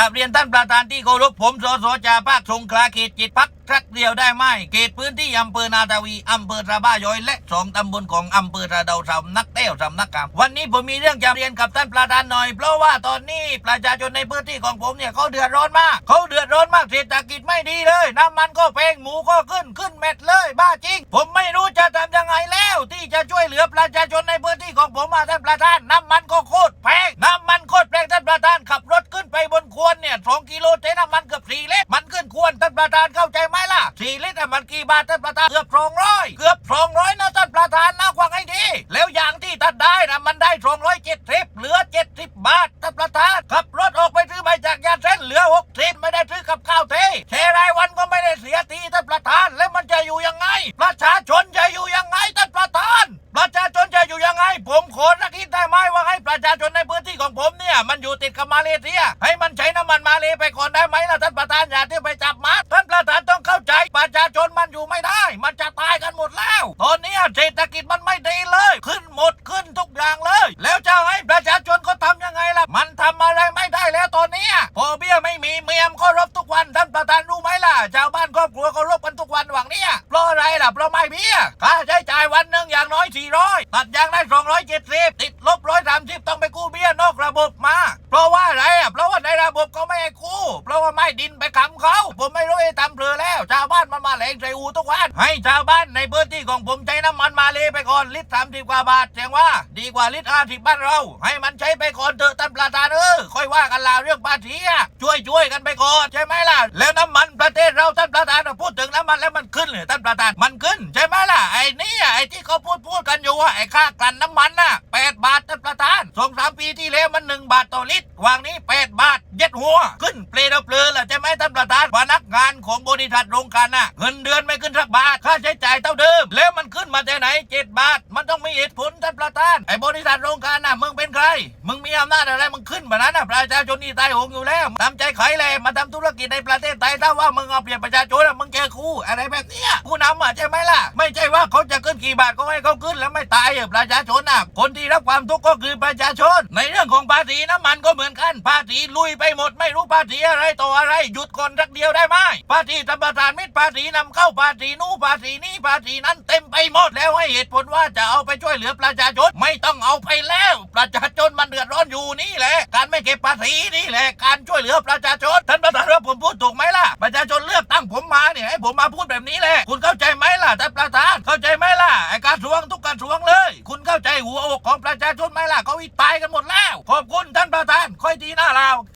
กราบเรียนท่านประธานที่เคารพผมสสจาภาคสงขลาเขตจิตพักครักเดียวได้ไหมเขตพื้นที่อำเภอนาทวีอำเภอระบ้าย้อยและสองตำบลของอำเภอระเดาสำนักเต้วสำนักกามวันนี้ผมมีเรื่องจะเรียนกับท่านประธานหน่อย เพราะว่าตอนนี้ประชาชนในพื้นที่ของผมเนี่ยเขาเดือดร้อนมากเขาเดือดร้อนมากเศรษฐกิจไม่ดีเลย น้ำมันก็แพงหมูก็ขึ้นขึ้นเม็ดเลยบ้าจริง ผมไม่รู้จะทำยังไงแล้ว ที่จะช่วยเหลือประชาชนในพื้นที่ของผมมาท่านประธาน เข้าใจไหมล่ะสี่ลิตรอะมันกี่บาทท่านประธานเกือบสองร้อยเกือบสองร้อยนะท่านประธานนะฟังให้ดีแล้วอย่างที่ท่านได้นะมันได้สองร้อยเจ็ดสิบเหลือเจ็ดสิบบาทท่านประธานขับรถออกไปซื้อใบจากยาเส้นเหลือหกสิบไม่ได้ซื้อกับข้าวเทแชร์รายวันก็ไม่ได้เสียทีท่านประธานแล้วมันจะอยู่ยังไง ประชาชนจะอยู่ยังไงท่านประธาน ประชาชนจะอยู่ยังไง ผมขอนักคิดได้ไหมว่าให้ประชาชนในพื้นที่ของผมเนี่ย มันอยู่ติดกับมาเลเซีย ให้มันใช้น้ำมันมาเลไปก่อนได้ไหมล่ะท่านประธานอย่าที่ไป อนเนี้ยเศรษฐกิจมันไม่ดีเลย ขึ้นหมดขึ้นทุกอย่างเลย แล้วจะให้ประชาชนก็ทำยังไงล่ะ มันทำอะไรไม่ได้แล้วตอนนี้พอเบี้ยไม่มีเมียมก็รบทุกวันท่านประธานรู้ไหมล่ะชาวบ้านครอบครัวก็รบกันทุกวันหวังเนี้ยเพราะอะไรล่ะเพราะไม่เบี้ยค่าใช้จ่ายวันหนึ่งอย่างน้อย 400 ตัดยางได้270ติดลบ130ต้องไปกู้เบี้ยนอกระบบมา เพราะว่าอะไรอะเพราะว่าในระบบเขาไม่ให้กู้ เพราะว่าไม่ดินไปค้ำเขา ทุกวัน ให้ชาวบ้านในพื้นที่ของผมใช้น้ำมันมาเลยไปก่อนลิตรสามสิบกว่าบาทแสดงว่า ดีกว่าลิตรห้าสิบบ้านเรา ให้มันใช้ไปก่อนเถอะท่านประธานเออค่อยว่ากันลาเรื่องภาษีอะช่วยช่วยๆกันไปก่อนใช่ไหมล่ะ แล้วน้ำมันประเทศเราท่านประธานพูดถึงน้ำมันแล้วมันขึ้นเลยท่านประธานมันขึ้นใช่ไหมล่ะไอ้นี่ไอ้ที่เขาพูด ว่าไอ้ค่ากลั่นน้ำมันน่ะแปดบาทท่านประธานสองสามปีที่แล้วมันหนึ่งบาทต่อลิตรวางนี้แปดบาทเย็ดหัว ขึ้นเปลวเปลือล่ะใช่ไหมท่านประธานพนักงานของบริษัทโรงกลันน่ะเงินเดือนไม่ขึ้นสักบาทค่าใช้จ่ายเท่าเดิม แล้วมันขึ้นมาจากไหนเจ็ดบาท มันต้องมีเหตุผลท่านประธานไอ้บริษัทโรงกลันน่ะมึงเป็นใคร มึงมีอำนาจอะไรมึงขึ้นแบบนั้นน่ะประชาชนนี่ตายโหงอยู่แล้วทำใจไขเลยมาทำธุรกิจในประเทศไทยถ้าว่ามึงเอาเปรียบประชาชนมึงเจอคู่อะไรแบบเนี้ยผู้นำอะใช่ไหมล่ะ ไม่ใช่ว่าเขาจะขึ้นกี่บาทก็ให้เขาขึ้นแล้วไม่ตายอะประชาชนน่ะคนที่รับความทุกข์ก็คือประชาชน ในเรื่องของภาษีน้ำมันก็เหมือนกันภาษีลุยไปหมดไม่รู้ภาษีอะไรต่ออะไรหยุดก่อนสักเดียวได้ไหมภาษีธรรมทานมิตรภาษีนำเข้าภาษีนู้ภาษีนี้ภาษีนั้นเต็มไปหมดแล้วให้เหตุผลว่าจะเอาไปช่วยเหลือประชาชนไม่ต้องเอาไปแล้ว ประชาชนมันเดือดร้อนอยู่นี่แหละ การไม่เก็บภาษีนี่แหละ การช่วยเหลือประชาชน ท่านประธานว่าผมพูดถูกไหมล่ะ ประชาชนเลือกตั้งผมมาเนี่ยให้ผมมาพูดแบบนี้แหละ คุณเข้าใจไหมล่ะท่านประธาน เข้าใจไหมล่ะ ไอ้กระทรวงทุกกระทรวงเลย คุณเข้าใจหัวอกของประชาชนไหมล่ะเขาวิตายกันหมดแล้ว ขอบคุณท่านประธาน ค่อยดีหน้าเรา